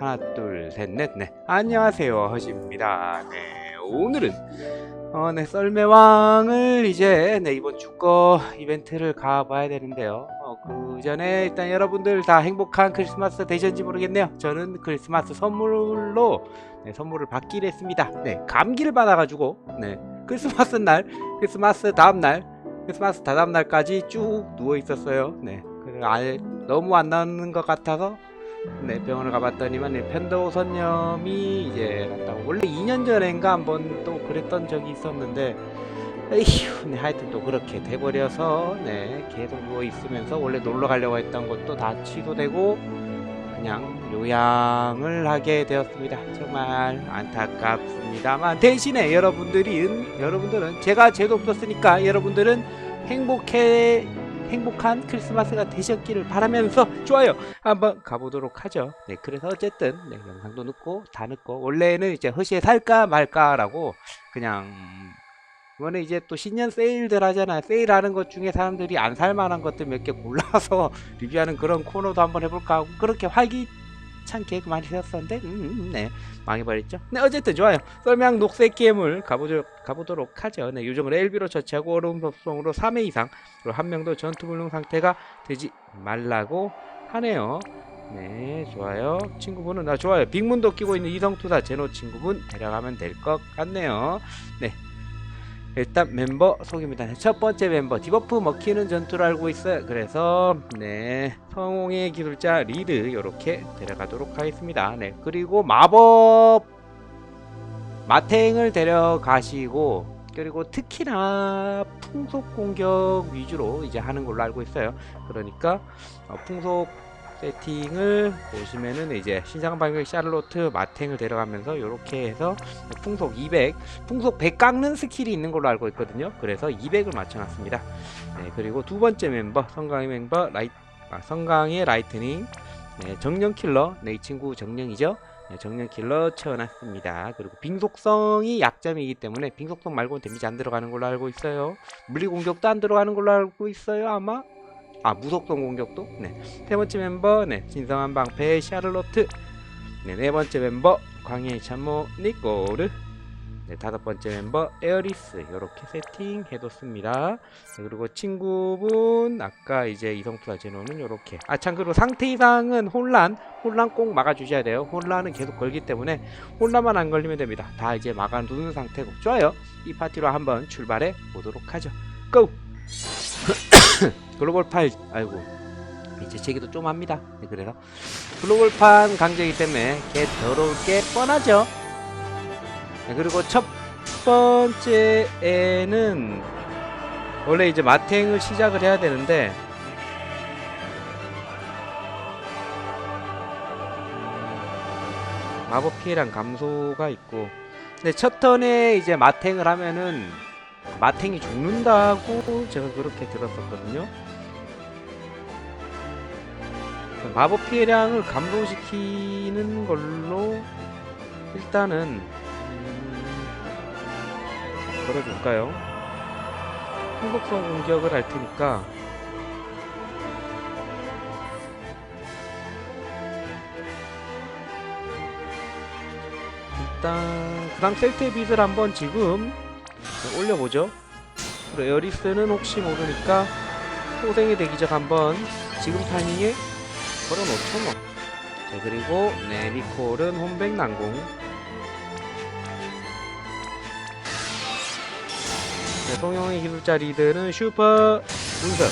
하나 둘 셋 넷 네. 안녕하세요 허지입니다. 네 오늘은 어, 네 썰매왕을 이제 네 이번 주거 이벤트를 가봐야 되는데요. 어, 그 전에 일단 여러분들 다 행복한 크리스마스 되셨는지 모르겠네요. 저는 크리스마스 선물로 네, 선물을 받기로 했습니다. 네 감기를 받아가지고 네 크리스마스 날 크리스마스 다음 날 크리스마스 다다음 날까지 쭉 누워 있었어요. 네, 그래 알 너무 안 나오는 것 같아서 네 병원을 가봤더니만 네, 편도 선염이 이제 났다고 원래 2년 전인가 한번 또 그랬던 적이 있었는데 에휴, 네 하여튼 또 그렇게 돼버려서 네 계속 누워 있으면서 원래 놀러 가려고 했던 것도 다 취소되고 그냥 요양을 하게 되었습니다. 정말 안타깝습니다만 대신에 여러분들이 여러분들은 제가 죄도 없었으니까 여러분들은 행복해 행복한 크리스마스가 되셨기를 바라면서 좋아요 한번 가보도록 하죠. 네 그래서 어쨌든 네, 영상도 늦고 다 늦고 원래는 이제 허시에 살까 말까라고 그냥 이번에 이제 또 신년 세일들 하잖아요. 세일하는 것 중에 사람들이 안 살만한 것들 몇 개 골라서 리뷰하는 그런 코너도 한번 해볼까 하고 그렇게 활기 찬 계획 많이 세웠었는데 음, 음, 네 망해버렸죠. 네 어쨌든 좋아요. 썰명 녹색 괴물 가보도록, 가보도록 하죠. 네 요정을 LB로 처치하고 어려움 법성으로 3회 이상 그리고 한 명도 전투불능 상태가 되지 말라고 하네요. 네 좋아요. 친구분은 나 좋아요. 빅문도 끼고 있는 이성투사 제노 친구분 데려가면 될 것 같네요. 네 일단 멤버 소개입니다. 첫 번째 멤버 디버프 먹히는 전투를 알고 있어요. 그래서 네 성공의 기술자 리드 이렇게 데려가도록 하겠습니다. 네 그리고 마법 마탱을 데려가시고 그리고 특히나 풍속 공격 위주로 이제 하는 걸로 알고 있어요. 그러니까 어, 풍속 세팅을 보시면은 이제 신상 반격 샬로트 마탱을 데려가면서 이렇게 해서 풍속 200 풍속 100 깎는 스킬이 있는 걸로 알고 있거든요. 그래서 200을 맞춰놨습니다. 네, 그리고 두 번째 멤버 성강의 멤버 라이 아, 성강의 라이트닝 네, 정령 킬러 네, 이 친구 정령이죠. 네, 정령 킬러 채워놨습니다. 그리고 빙속성이 약점이기 때문에 빙속성 말고는 데미지 안 들어가는 걸로 알고 있어요. 물리 공격도 안 들어가는 걸로 알고 있어요. 아마 아 무속성 공격도 네 세 번째 멤버 네 신성한 방패 샤를로트 네, 네 번째 멤버 광해의 참모 니꼬르 네, 다섯 번째 멤버 에어리스 이렇게 세팅해뒀습니다. 네, 그리고 친구분 아까 이제 이성투자 제노는 이렇게 아참 그리고 상태 이상은 혼란 혼란 꼭 막아주셔야 돼요. 혼란은 계속 걸기 때문에 혼란만 안 걸리면 됩니다. 다 이제 막아두는 상태고 좋아요. 이 파티로 한번 출발해 보도록 하죠. 고! 글로벌 파일 아이고 이제 제기도 좀 합니다. 네, 그래서 글로벌판 강제이기 때문에 개 더러울 게 뻔하죠. 네, 그리고 첫 번째에는 원래 이제 마탱을 시작을 해야 되는데 마법 피해량 감소가 있고 근데 첫 턴에 이제 마탱을 하면은 마탱이 죽는다고 제가 그렇게 들었었거든요. 마법 피해량을 감소시키는 걸로 일단은 음, 걸어줄까요? 행복성 공격을 할 테니까 일단 그 다음 셀트의 빛을 한번 지금 올려보죠. 그리고 에어리스는 혹시 모르니까 소생이 전 한번 지금 타이밍에 걸어놓죠 뭐. 자 그리고 네 니콜은 홈백 난공. 네, 송영의 기술자 리드는 슈퍼 운석.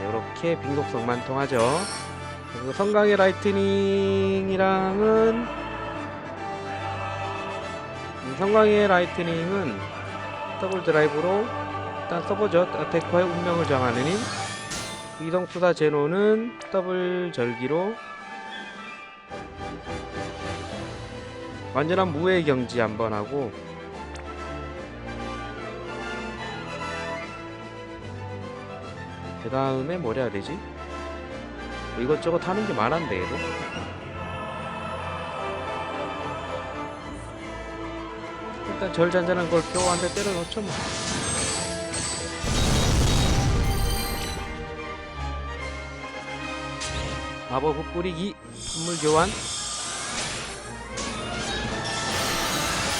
네, 이렇게 빙속성만 통하죠. 그리고 성강의 라이트닝이랑은 음, 성광의 라이트닝은 더블 드라이브로 일단 써보죠. 아테커의 운명을 정하는 힘. 이성투사 제노는 더블 절기로 완전한 무의 경지 한번 하고 그 다음에 뭘 해야 되지? 뭐 이것저것 하는 게 많은데 얘도 일단 절 잔잔한 걸표한대 때려 넣죠 뭐. 마법 흩뿌리기 선물 교환.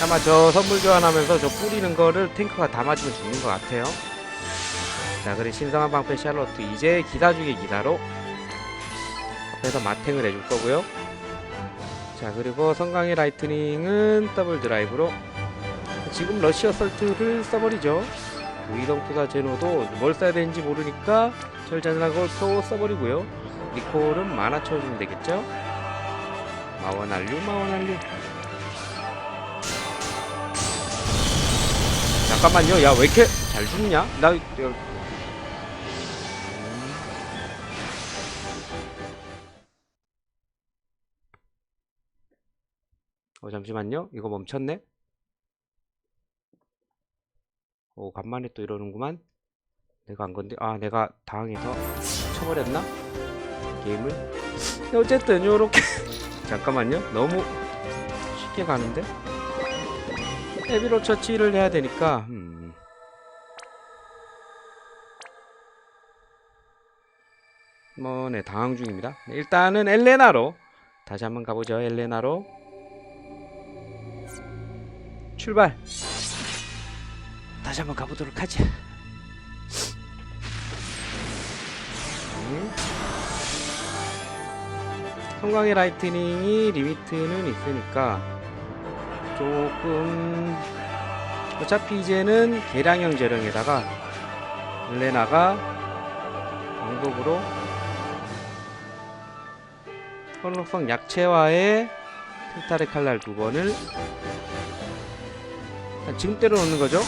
아마 저 선물 교환하면서 저 뿌리는 거를 탱크가 다 맞으면 죽는 것 같아요. 자 그리고 신성한 방패 샬로트 이제 기사 중에 기사로 앞에서 마탱을 해줄 거고요. 자 그리고 성강의 라이트닝은 더블 드라이브로 지금 러시 어설트를 써버리죠. 그 이동투사 제노도 뭘 써야 되는지 모르니까 절자나걸 또 써버리고요 니콜은 만화 채워주면 되겠죠? 마원한류 마원한류. 잠깐만요. 야 왜 이렇게 잘 죽냐? 나 여- 어 잠시만요. 이거 멈췄네? 오 간만에 또 이러는구만. 내가 한 건데 아 내가 당황해서 쳐버렸나 게임을? 어쨌든 요렇게 잠깐만요. 너무 쉽게 가는데? 헤비로 처치를 해야 되니까. 음. 뭐 네 당황 중입니다. 네, 일단은 엘레나로. 다시 한번 가보죠. 엘레나로. 출발! 다시 한번 가보도록 하지 성광의 라이트닝이 리미트는 있으니까 조금 어차피 이제는 계량형 재령에다가 엘레나가 왕복으로 혼록성 약체와의 필타르 칼날 두 번을 지금 때려 놓는 거죠?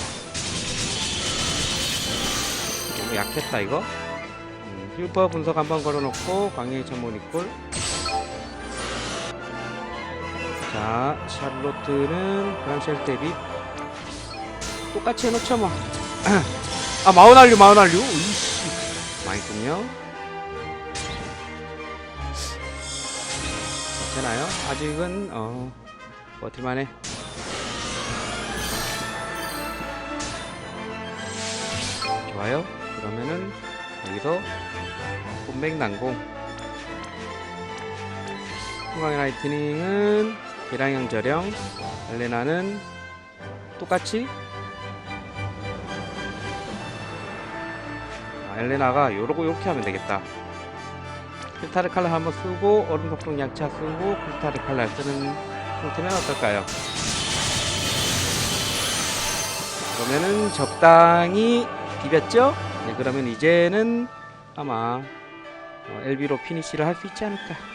너무 약했다 이거. 음, 힐퍼 분석 한번 걸어놓고 광해의 천모니콜 자 샬롯트는 브랑쉘 대비 똑같이 해놓죠 뭐. 뭐아 마운알류 마운알류. 이씨. 많이군요. 되나요? 아직은 어 버틸만 해. 좋아요. 그러면은 여기서 본맥난공. 풍광의 라이트닝은 계량형 저령 엘레나는 똑같이 아, 엘레나가 요러고 요렇게 하면 되겠다 필타르 칼날 한번 쓰고 얼음 폭풍 양차 쓰고 필타르 칼날 쓰는 형태는 어떨까요? 그러면은 적당히 비볐죠? 네, 그러면 이제는 아마 어, LB로 피니시를 할 수 있지 않을까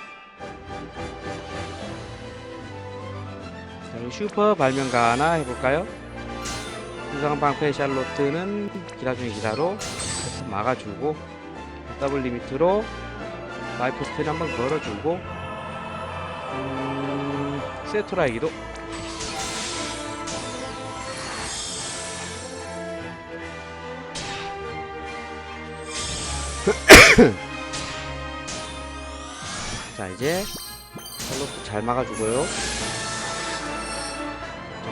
슈퍼 발명가 하나 해볼까요? 이상한 방패 샬롯트는 기사 중에 기사로 막아주고 더블 리미트로 스틸 한번 걸어주고 음, 세토라이기도 자 이제 샬롯도 잘 막아주고요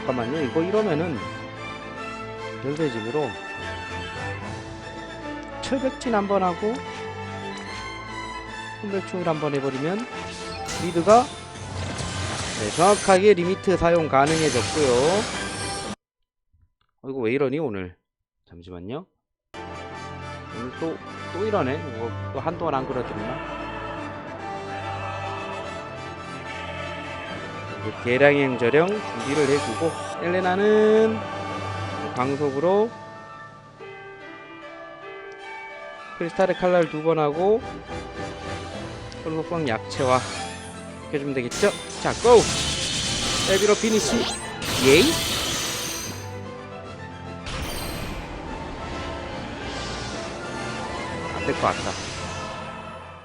잠깐만요. 이거 이러면은 열대집으로 철벽진 한번 하고 손별충을 한번 해버리면 리드가 네, 정확하게 리미트 사용 가능해졌고요. 어, 이거 왜 이러니 오늘? 잠시만요. 오늘 또, 또 이러네. 이거 또 한동안 안 그러더구나 이제 계량행 저령 준비를 해주고 엘레나는 광속으로 크리스탈의 칼날 두 번 하고 홀로성 약체와 해주면 되겠죠? 자, 고! 에비로 피니시 예이 안 될 것 같다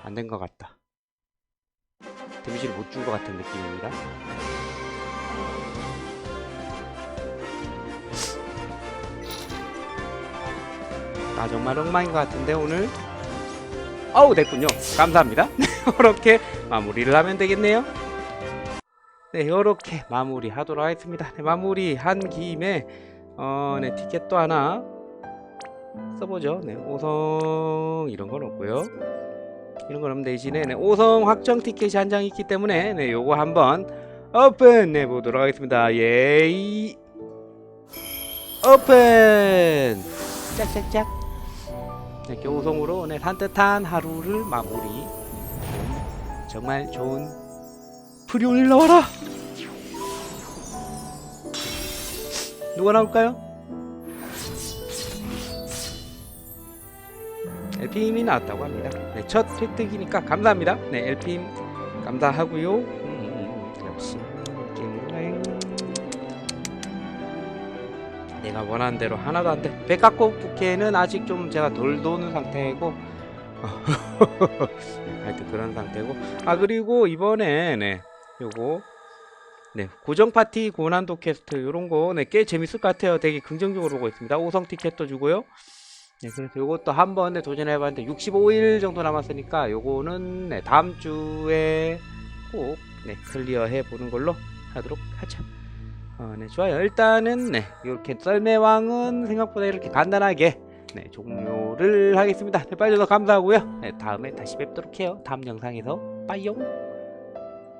안 된 것 같다 데미지를 못 준 것 같은 느낌입니다. 아 정말 엉망인 것 같은데 오늘? 어우 됐군요. 감사합니다. 이렇게 마무리를 하면 되겠네요. 네 이렇게 마무리 하도록 하겠습니다. 네, 마무리 한 김에 어, 네 티켓도 하나 써보죠. 네 5성 이런 건 없고요 이런 건 없는데 대신에 네, 5성 확정 티켓이 한 장 있기 때문에 네, 요거 한번 오픈 해 보도록 하겠습니다. 예이 오픈 짝짝짝. 이렇게 5성으로 네, 산뜻한 하루를 마무리. 음, 정말 좋은 프리온을 나와라! 누가 나올까요? LP임이 나왔다고 합니다. 네, 첫 획득이니까 감사합니다. 네, LP임 감사하고요. 음, 음, 음, 역시 게임라인. 내가 원하는 대로 하나도 안 돼. 백합꽃 부캐는 아직 좀 제가 덜 도는 상태고. 하여튼 그런 상태고. 아 그리고 이번에 네 요거 네 고정 파티 고난도 퀘스트 요런 거네꽤 재밌을 것 같아요. 되게 긍정적으로 보고 있습니다. 5성 티켓도 주고요. 네, 그래서 요것도 한 번에 도전해 봤는데 65일 정도 남았으니까 요거는 네, 다음 주에 꼭 네, 클리어해 보는 걸로 하도록 하죠. 어, 네, 좋아요. 일단은 네, 이렇게 썰매왕은 생각보다 이렇게 간단하게 네, 종료를 하겠습니다. 네, 봐주셔서 감사하고요. 네, 다음에 다시 뵙도록 해요. 다음 영상에서 빠이용.